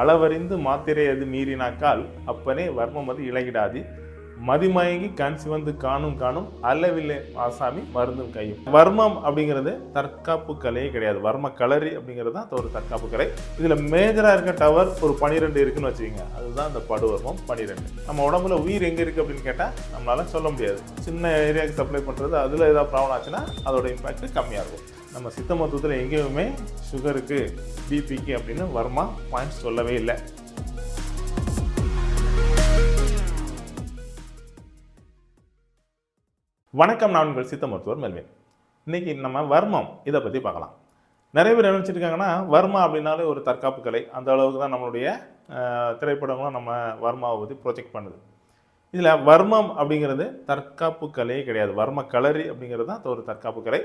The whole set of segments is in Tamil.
அளவறிந்து மாத்திரை அது மீறினாக்கால் அப்பனே வர்மம் அது இழகிடாது. மதிமயங்கி கண் சிவந்து காணும் காணும் அளவில்லை ஆசாமி மருந்தும் கையும். வர்மம் அப்படிங்கிறது தற்காப்பு கலையே கிடையாது. வர்ம கலரி அப்படிங்கிறது தான் ஒரு தற்காப்பு கலை. இதில் மேஜராக இருக்க டவர் ஒரு பனிரெண்டு இருக்குன்னு வச்சுக்கோங்க. அதுதான் இந்த படுவர்மம் பனிரெண்டு. நம்ம உடம்புல உயிர் எங்கே இருக்குது அப்படின்னு கேட்டால் நம்மளால சொல்ல முடியாது. சின்ன ஏரியாவுக்கு சப்ளை பண்ணுறது அதில் ஏதாவது ப்ராப்ளம் ஆச்சுன்னா அதோட இம்பேக்ட் கம்மியாக இருக்கும். நம்ம சித்த மருத்துவத்தில் எங்கேயுமே சுகருக்கு பிபிக்கு அப்படின்னு வர்மா பாயிண்ட்ஸ் சொல்லவே இல்லை. வணக்கம் நான் உங்கள் சித்த மருத்துவர் மெல்வின். இன்னைக்கு நம்ம வர்மம் இதை பற்றி பார்க்கலாம். நிறைய பேர் என்ன நினச்சிருக்காங்கன்னா வர்மா அப்படின்னாலே ஒரு தற்காப்பு கலை. அந்த அளவுக்கு தான் நம்மளுடைய திரைப்படங்களும் நம்ம வர்மாவை பற்றி ப்ரொஜெக்ட் பண்ணுது. இதில் வர்மம் அப்படிங்கிறது தற்காப்பு கலையே கிடையாது. வர்ம கலரி அப்படிங்கிறது தான் ஒரு தற்காப்பு கலை.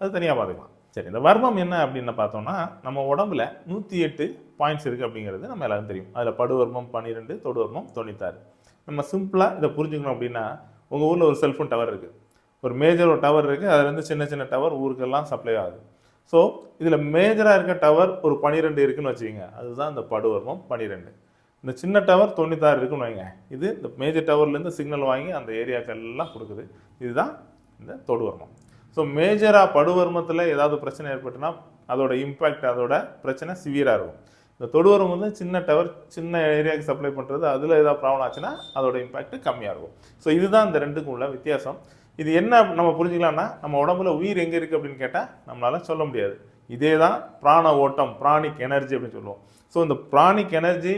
அது தனியாக பார்த்துக்கலாம் சரி இந்த வர்மம் என்ன அப்படின்னு பார்த்தோம்னா நம்ம உடம்புல நூற்றி எட்டு பாயிண்ட்ஸ் இருக்குது அப்படிங்கிறது நம்ம எல்லாரும் தெரியும். அதில் படுவர்மம் பன்னிரெண்டு தொடுவர்மம் தொண்ணூத்தாறு. நம்ம சிம்பிளாக இதை புரிஞ்சுக்கணும் அப்படின்னா உங்கள் ஊரில் ஒரு செல்ஃபோன் டவர் இருக்குது ஒரு மேஜர் ஒரு டவர் இருக்குது அதுலேருந்து சின்ன சின்ன டவர் ஊருக்கெல்லாம் சப்ளை ஆகுது. ஸோ இதில் மேஜராக இருக்க டவர் ஒரு பன்னிரெண்டு இருக்குன்னு வச்சுக்கோங்க. அதுதான் இந்த படுவர்மம் பன்னிரெண்டு. இந்த சின்ன டவர் தொண்ணூத்தாறு இருக்குன்னு வைங்க. இது இந்த மேஜர் டவர்லேருந்து சிக்னல் வாங்கி அந்த ஏரியாக்கள்லாம் கொடுக்குது. இதுதான் இந்த தொடுவர்மம் ஸோ மேஜராக படுவர்மத்தில் ஏதாவது பிரச்சனை ஏற்பட்டுனா அதோட இம்பேக்ட் அதோட பிரச்சனை சிவியராக இருக்கும். இந்த தொடுவரம் வந்து சின்ன டவர் சின்ன ஏரியாவுக்கு சப்ளை பண்ணுறது அதில் ஏதாவது ப்ராப்ளம் ஆச்சுன்னா அதோட இம்பேக்ட் கம்மியாக இருக்கும். ஸோ இதுதான் இந்த ரெண்டுக்கும் உள்ள வித்தியாசம். இது என்ன நம்ம புரிஞ்சுக்கலாம்னா நம்ம உடம்புல உயிர் எங்கே இருக்குது அப்படின்னு கேட்டால் நம்மளால் சொல்ல முடியாது. இதே தான் பிராண ஓட்டம் பிராணிக் எனர்ஜி அப்படின்னு சொல்லுவோம். ஸோ இந்த பிராணிக் எனர்ஜி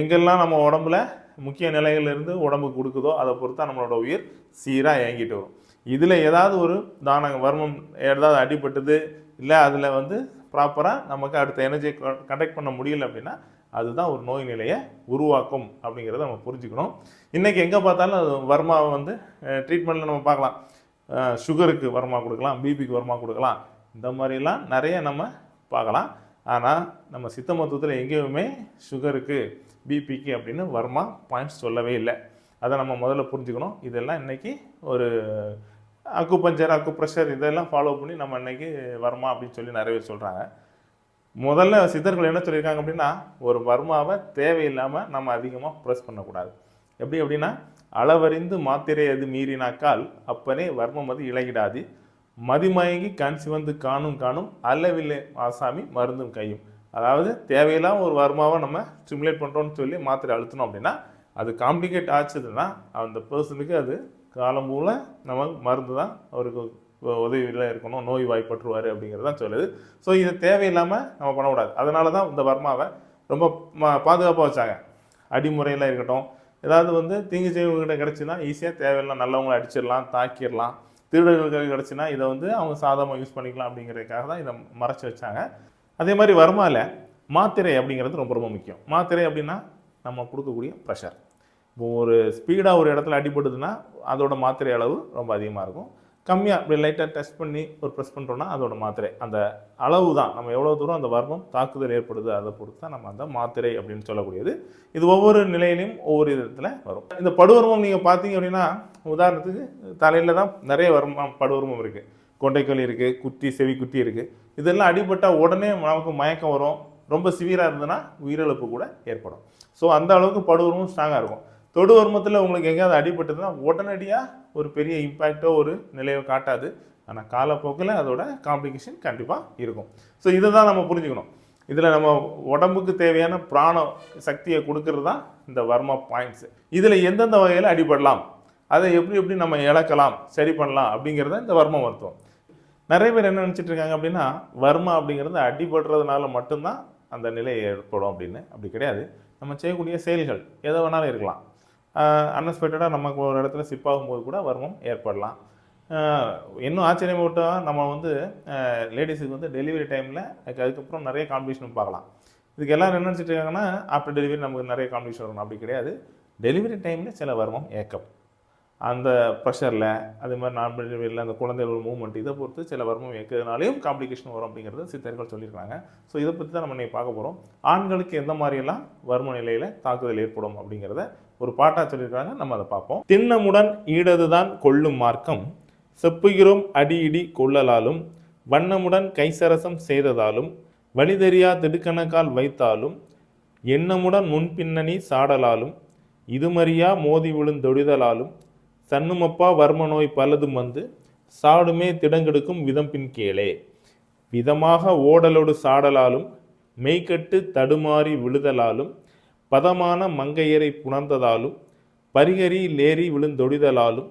எங்கெல்லாம் நம்ம உடம்புல முக்கிய நிலைகள்லேருந்து உடம்புக்கு கொடுக்குதோ அதை பொறுத்தா நம்மளோட உயிர் சீராக இயங்கிட்டு வரும். இதில் ஏதாவது ஒரு தான வர்மம் ஏதாவது அடிபட்டது இல்லை அதில் வந்து ப்ராப்பராக நமக்கு அடுத்த எனர்ஜியை கண்டக்ட் பண்ண முடியல அப்படின்னா அதுதான் ஒரு நோய் நிலையை உருவாக்கும் அப்படிங்கிறத நம்ம புரிஞ்சுக்கணும். இன்றைக்கி எங்கே பார்த்தாலும் அது வர்மாவை வந்து ட்ரீட்மெண்ட்டில் நம்ம பார்க்கலாம். சுகருக்கு வர்மா கொடுக்கலாம் பிபிக்கு வர்மா கொடுக்கலாம். இந்த மாதிரிலாம் நிறைய நம்ம பார்க்கலாம். ஆனால் நம்ம சித்த மருத்துவத்தில் எங்கேயுமே சுகருக்கு பிபிக்கு அப்படின்னு வர்மா பாயிண்ட்ஸ் சொல்லவே இல்லை. அதை நம்ம முதல்ல புரிஞ்சுக்கணும். இதெல்லாம் இன்னைக்கு ஒரு அக்குபஞ்சர் அக்கு ப்ரெஷர் இதெல்லாம் ஃபாலோ பண்ணி நம்ம இன்றைக்கி வர்மா அப்படின்னு சொல்லி நிறைய பேர் சொல்கிறாங்க முதல்ல சித்தர்கள் என்ன சொல்லியிருக்காங்க அப்படின்னா ஒரு வர்மாவை தேவையில்லாமல் நம்ம அதிகமாக ப்ரெஸ் பண்ணக்கூடாது. எப்படி அப்படின்னா அளவறிந்து மாத்திரை அது மீறினாக்கால் அப்பனே வர்மம் அது இழகிடாது. மதிமயங்கி கண் சிவந்து காணும் காணும் அளவில்லை ஆசாமி மருந்தும் கையும். அதாவது தேவையில்லாமல் ஒரு வர்மாவை நம்ம ஸ்டிமுலேட் பண்ணுறோன்னு சொல்லி மாத்திரை அழுத்தணும் அப்படின்னா அது காம்ப்ளிகேட் ஆச்சுதுன்னா அந்த பர்சனுக்கு அது காலம் மூல நம்ம மருந்து தான் அவருக்கு உதவியில் இருக்கணும் நோய் வாய்ப்பற்றுவார் அப்படிங்கிறது தான் சொல்லுது. ஸோ இது தேவையில்லாமல் நம்ம பண்ணக்கூடாது. அதனால தான் இந்த வர்மாவை ரொம்ப பாதுகாப்பாக வச்சாங்க. அடிமுறையில் இருக்கட்டும் ஏதாவது வந்து தீங்கு செய்வங்கிட்ட கிடச்சின்னா ஈஸியாக தேவையில்லாம் நல்லவங்களை அடிச்சிடலாம் தாக்கிடலாம். திருடர்களுக்கு கிடச்சின்னா இதை வந்து அவங்க சாதமாக யூஸ் பண்ணிக்கலாம் அப்படிங்கிறதுக்காக தான் இதை மறைச்சி வச்சாங்க. அதே மாதிரி வருமால மாத்திரை அப்படிங்கிறது ரொம்ப ரொம்ப முக்கியம். மாத்திரை அப்படின்னா நம்ம கொடுக்கக்கூடிய ப்ரெஷர் இப்போ ஒரு ஸ்பீடாக ஒரு இடத்துல அடிபடுதுன்னா அதோட மாத்திரை அளவு ரொம்ப அதிகமாக இருக்கும். கம்மியாக இப்படி லைட்டாக டெஸ்ட் பண்ணி ஒரு ப்ரெஸ் பண்ணுறோன்னா அதோட மாத்திரை. அந்த அளவு தான். நம்ம எவ்வளோ தூரம் அந்த வர்மம் தாக்குதல் ஏற்படுது அதை பொறுத்து தான் நம்ம அந்த மாத்திரை அப்படின்னு சொல்லக்கூடியது. இது ஒவ்வொரு நிலையிலையும் ஒவ்வொரு விதத்தில் வரும். இந்த படுவர்மம் நீங்கள் பார்த்தீங்க அப்படின்னா உதாரணத்துக்கு தலையில் தான் நிறைய வர்மம் படுவர்மம் இருக்குது கொண்டைக்கல் இருக்குது குத்தி செவி குத்தி இருக்குது இதெல்லாம் அடிபட்டால் உடனே நமக்கு மயக்கம் வரும். ரொம்ப சிவியராக இருந்ததுன்னா உயிரிழப்பு கூட ஏற்படும். ஸோ அந்த அளவுக்கு படுவர்மம் ஸ்ட்ராங்காக இருக்கும். தொடு வர்மத்தில் உங்களுக்கு எங்கேயாவது அடிபட்டதுன்னா உடனடியாக ஒரு பெரிய இம்பேக்டோ ஒரு நிலையோ காட்டாது. ஆனால் காலப்போக்கில் அதோட காம்ப்ளிகேஷன் கண்டிப்பாக இருக்கும். ஸோ இதை தான் நம்ம புரிஞ்சுக்கணும். இதில் நம்ம உடம்புக்கு தேவையான பிராண சக்தியை கொடுக்கறது தான் இந்த வர்மா பாயிண்ட்ஸு இதில் எந்தெந்த வகையில் அடிபடலாம்? அதை எப்படி எப்படி நம்ம இழக்கலாம்? சரி பண்ணலாம் அப்படிங்கிறத இந்த வர்ம மருத்துவம். நிறைய பேர் என்ன நினச்சிட்டு இருக்காங்க அப்படின்னா வர்மா அப்படிங்கிறது அடிபடுறதுனால மட்டும்தான் அந்த நிலை ஏற்படும் அப்படின்னு. அப்படி கிடையாது. நம்ம செய்யக்கூடிய செயல்கள் எதை வேணாலும் இருக்கலாம். அன்எக்ஸ்பெக்டடாக நமக்கு ஒரு இடத்துல சிப்பாகும் போது கூட வர்மம் ஏற்படலாம். இன்னும் ஆச்சரியப்பட்டால் நம்ம வந்து லேடிஸுக்கு வந்து டெலிவரி டைமில் அதுக்கப்புறம் நிறைய காம்படிஷன் பார்க்கலாம். இதுக்கு எல்லாரும் என்ன நினச்சிட்டு இருக்காங்கன்னா ஆஃப்டர் டெலிவரி நமக்கு நிறைய காம்படிஷன் வரும் அப்படி கிடையாது. டெலிவரி டைமில் சில வர்மம் ஏக்கம். அந்த ப்ரெஷரில் அதே மாதிரி நான் டெலிவரியில் அந்த குழந்தைகளோட மூவ்மெண்ட் இதை பொறுத்து சில வருமம் ஏற்கிறதுனாலையும் காம்ப்ளிகேஷன் வரும் அப்படிங்கிறது சித்தர்கள் சொல்லியிருக்காங்க. ஸோ இதை பற்றி தான் நம்ம நீ பார்க்க போகிறோம் ஆண்களுக்கு எந்த மாதிரியெல்லாம் வர்ம நிலையில் தாக்குதல் ஏற்படும் அப்படிங்கிறத ஒரு பாட்டாக சொல்லியிருக்காங்க நம்ம அதை பார்ப்போம். திண்ணமுடன் ஈடதுதான் கொள்ளும் மார்க்கம் செப்புகிறோம் அடி இடி கொள்ளலாலும் வண்ணமுடன் கைசரசம் செய்ததாலும் வழிதெரியா திடுக்கணக்கால் வைத்தாலும் எண்ணமுடன் முன்பின்னணி சாடலாலும் இதுமறியா மோதி விழுந்தொழிதலாலும் சண்ணுமப்பா வர்ம நோய் பலதும் வந்து சாடுமே திடங்கெடுக்கும் விதம் பின் கேளே. விதமாக ஓடலோடு சாடலாலும் மெய்கட்டு தடுமாறி விழுதலாலும் பதமான மங்கையரை புணர்ந்ததாலும் பரிகரி லேறி விழுந்தொடிதலாலும்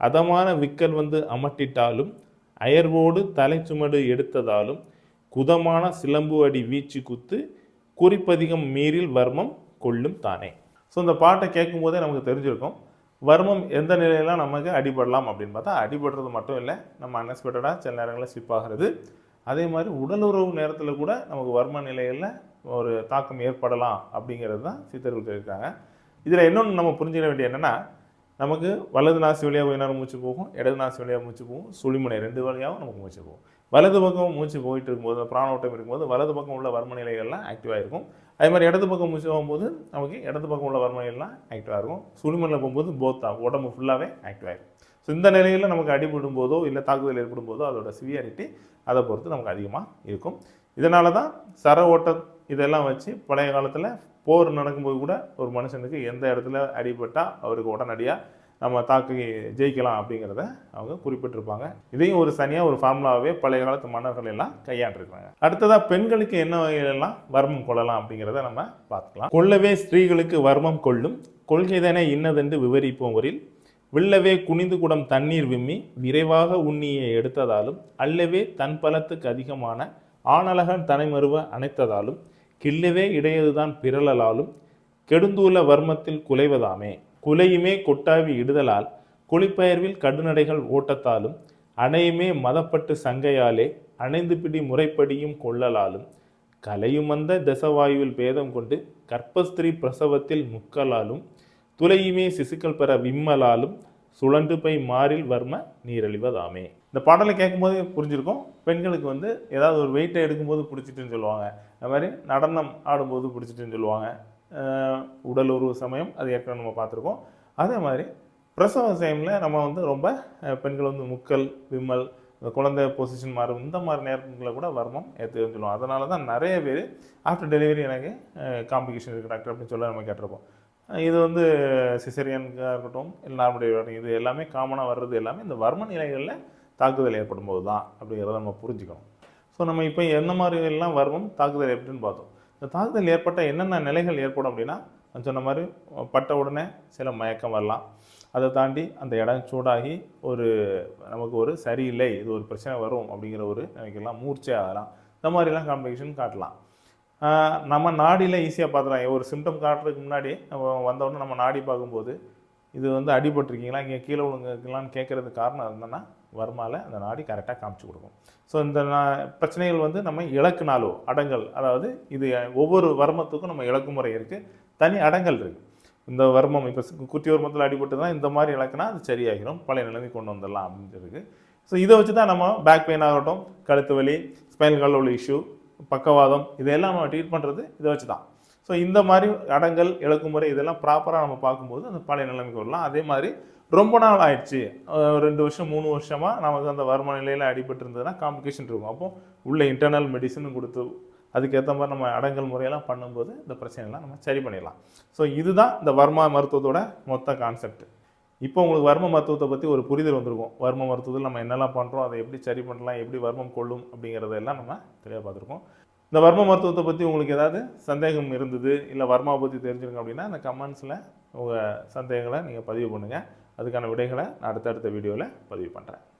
அதமான விக்கல் வந்து அமட்டிட்டாலும் அயர்வோடு தலைச்சுமடு எடுத்ததாலும் குதமான சிலம்பு அடி வீச்சு குத்து குறிப்பதிகம் மீறில் வர்மம் கொள்ளும் தானே. ஸோ இந்த பாட்டை கேட்கும்போதே நமக்கு தெரிஞ்சிருக்கும் வர்மம் எந்த நிலையெல்லாம் நமக்கு அடிபடலாம் அப்படின்னு பார்த்தா அடிபடுறது மட்டும் இல்லை நம்ம அன்எக்ஸ்பெக்டடாக சில நேரங்களில் ஸ்லிப் ஆகிறது அதே மாதிரி உடலுறவு நேரத்தில் கூட நமக்கு வர்ம நிலையில் ஒரு தாக்கம் ஏற்படலாம் அப்படிங்கிறது தான் சித்தர்கள் சொல்லியிருக்காங்க இதில் இன்னொன்று நம்ம புரிஞ்சுக்க வேண்டிய என்னென்னா நமக்கு வலது நாசி வழியாக கொஞ்ச நேரம் மூச்சு போகும்? இடது நாசி வழியாக மூச்சு போகும். சுழிமுனை ரெண்டு வழியாகவும் நமக்கு மூச்சு போகும். வலது பக்கம் மூச்சு போயிட்டு இருக்கும்போது பிராணோட்டம் இருக்கும்போது வலது பக்கம் உள்ள வர்ம நிலைகள்லாம் ஆக்டிவாக இருக்கும் அதே மாதிரி இடது பக்கம் மூச்சு போகும்போது நமக்கு இடது பக்கம் உள்ள வர்ம நிலைகள்லாம் ஆக்டிவாக இருக்கும். சுழிமுனையில் போகும்போது போத்தா உடம்பு ஃபுல்லாகவே ஆக்டிவாக இருக்கும் இந்த நிலையில் நமக்கு அடிபடும் போதோ இல்லை தாக்குதல் ஏற்படும் போதோ அதோட சிவியாரிட்டி அதை பொறுத்து நமக்கு அதிகமாக இருக்கும். இதனால தான் சர ஓட்டம் இதெல்லாம் வச்சு பழைய காலத்தில் போர் நடக்கும்போது கூட ஒரு மனுஷனுக்கு எந்த இடத்துல அடிபட்டால் அவருக்கு உடனடியாக நம்ம தாக்கி ஜெயிக்கலாம் அப்படிங்கிறத அவங்க குறிப்பிட்டிருப்பாங்க. இதையும் ஒரு தனியாக ஒரு ஃபார்முலாவே பழைய காலத்து மன்னர்கள் எல்லாம் கையாண்டிருக்கிறாங்க. அடுத்ததாக பெண்களுக்கு என்ன வகையிலெல்லாம் வர்மம் கொள்ளலாம் அப்படிங்கிறத நம்ம பார்த்துக்கலாம். கொள்ளவே ஸ்திரீகளுக்கு வர்மம் கொள்ளும். கொள்கைதனை இன்னதென்று விவரிப்போம் வரில். வில்லவே குனிந்து குடம் தண்ணீர் விம்மி விரைவாக உண்ணியை எடுத்ததாலும் அல்லவே தன் பலத்துக்கு அதிகமான ஆணழகன் தனைமருவ அணைத்ததாலும் கிள்ளவே இடையதுதான் பிறழலாலும் கெடுந்தூல வர்மத்தில் குலைவதாமே. குலையுமே கொட்டாவி இடுதலால் குளிப்பயர்வில் கடுநடைகள் ஓட்டத்தாலும் அணையுமே மதப்பட்டு சங்கையாலே அணைந்து பிடி முறைப்படியும் கொள்ளலாலும் கலையுமந்த தசவாயுவில் பேதம் கொண்டு கர்ப்பஸ்திரீ பிரசவத்தில் முக்கலாலும் துளையுமே சிசுக்கள் பெற விம்மலாலும் சுழன்று பை மாறில் வர்ம நீரழிவதாமே. இந்த பாடலை கேட்கும்போதே புரிஞ்சிருக்கும். பெண்களுக்கு வந்து ஏதாவது ஒரு வெயிட்டை எடுக்கும்போது பிடிச்சிட்டுன்னு சொல்லுவாங்க. அது மாதிரி நடனம் ஆடும்போது பிடிச்சிட்டுன்னு சொல்லுவாங்க. உடல் உருவ சமயம் அது ஏற்கனவே நம்ம பார்த்துருக்கோம். அதே மாதிரி பிரசவ டைமில் நம்ம வந்து ரொம்ப பெண்கள் வந்து முக்கல் விம்மல் குழந்தை பொசிஷன் மாறும். இந்த மாதிரி நேரங்களில் கூட வர்மம் ஏற்றுன்னு சொல்லுவோம் அதனால தான் நிறைய பேர் ஆஃப்டர் டெலிவரி எனக்கு காம்ப்ளிகேஷன் இருக்குது டாக்டர் அப்படின்னு சொல்ல நம்ம கேட்டிருப்போம் இது வந்து சிசரியனுக்காக இருக்கட்டும் இல்லை நார்மல் இது எல்லாமே காமனாக வர்றது எல்லாமே இந்த வர்ம நிலைகளில் தாக்குதல் ஏற்படும் போது தான் அப்படிங்கிறத நம்ம புரிஞ்சுக்கணும். ஸோ நம்ம இப்போ எந்த மாதிரி எல்லாம் வர்மம் தாக்குதல் ஏற்பட்டுன்னு பார்த்தோம். இந்த தாக்குதல் ஏற்பட்ட என்னென்ன நிலைகள் ஏற்படும் அப்படின்னா நான் சொன்ன மாதிரி பட்ட உடனே சில மயக்கம் வரலாம். அதை தாண்டி அந்த இடம் சூடாகி ஒரு நமக்கு ஒரு சரியில்லை இது ஒரு பிரச்சனை வரும் அப்படிங்கிற ஒரு நினைக்கலாம் மூர்ச்சை ஆகலாம். இந்த மாதிரிலாம் காம்ப்ளிகேஷன் காட்டலாம். நம்ம நாடியில் ஈஸியாக பார்த்துலாம் ஒரு சிம்டம் காட்டுறதுக்கு முன்னாடி நம்ம வந்தவுடனே நம்ம நாடி பார்க்கும்போது இது வந்து அடிபட்டிருக்கீங்களா? இங்கே கீழே விழுங்கலான்னு கேட்குறதுக்கு காரணம் இருந்தேன்னா வருமால அந்த நாடி கரெக்டாக காமிச்சு கொடுக்கும். ஸோ இந்த பிரச்சனைகள் வந்து நம்ம இலக்குனாலோ அடங்கல் அதாவது இது ஒவ்வொரு வர்மத்துக்கும் நம்ம இலக்கு முறை இருக்குது தனி அடங்கல் இருக்குது இந்த வர்மம் இப்போ குட்டி வர்மத்தில் அடிபட்டு தான் இந்த மாதிரி இலக்குனா அது சரியாகிடும் பழைய நிலைமை கொண்டு வந்துடலாம் அப்படின்னு ஸோ இதை வச்சு தான் நம்ம பேக் பெயின் ஆகட்டும் கழுத்து வலி ஸ்பைனல் கால் உள்ள இஷ்யூ பக்கவாதம் இதையெல்லாம் நம்ம ட்ரீட் பண்ணுறது இதை வச்சு தான் ஸோ இந்த மாதிரி அடங்கல் இழக்குமுறை இதெல்லாம் ப்ராப்பராக நம்ம பார்க்கும்போது அந்த பழைய நிலைமைக்கு வரலாம். அதே மாதிரி ரொம்ப நாள் ஆயிடுச்சு. ரெண்டு வருஷம் மூணு வருஷமாக நமக்கு அந்த வருமான நிலையில் அடிபட்டு இருந்ததுன்னா காம்ப்ளிகேஷன் இருக்கும். அப்போ உள்ள இன்டர்னல் மெடிசன் கொடுத்து அதுக்கேற்ற மாதிரி நம்ம அடங்கல் முறையெல்லாம் பண்ணும்போது இந்த பிரச்சனைலாம் நம்ம சரி பண்ணிடலாம். ஸோ இதுதான் இந்த வர்மா மருத்துவத்தோட மொத்த கான்செப்ட் இப்போ உங்களுக்கு வர்ம மருத்துவத்தை பற்றி ஒரு புரிதல் வந்திருக்கும். வர்ம மருத்துவத்தில் நம்ம என்னெல்லாம் பண்ணுறோம் அதை எப்படி சரி பண்ணலாம் எப்படி வர்மம் கொள்ளும் அப்படிங்கிறதெல்லாம் நம்ம தெளிவாக பார்த்துருக்கோம். இந்த வர்ம மருத்துவத்தை பற்றி உங்களுக்கு ஏதாவது சந்தேகம் இருந்தது இல்லை வர்மாவை பற்றி தெரிஞ்சிருங்க அப்படின்னா அந்த கமெண்ட்ஸில் உங்கள் சந்தேகங்களை நீங்கள் பதிவு பண்ணுங்கள் அதுக்கான விடைகளை நான் அடுத்தடுத்த வீடியோவில் பதிவு பண்ணுறேன்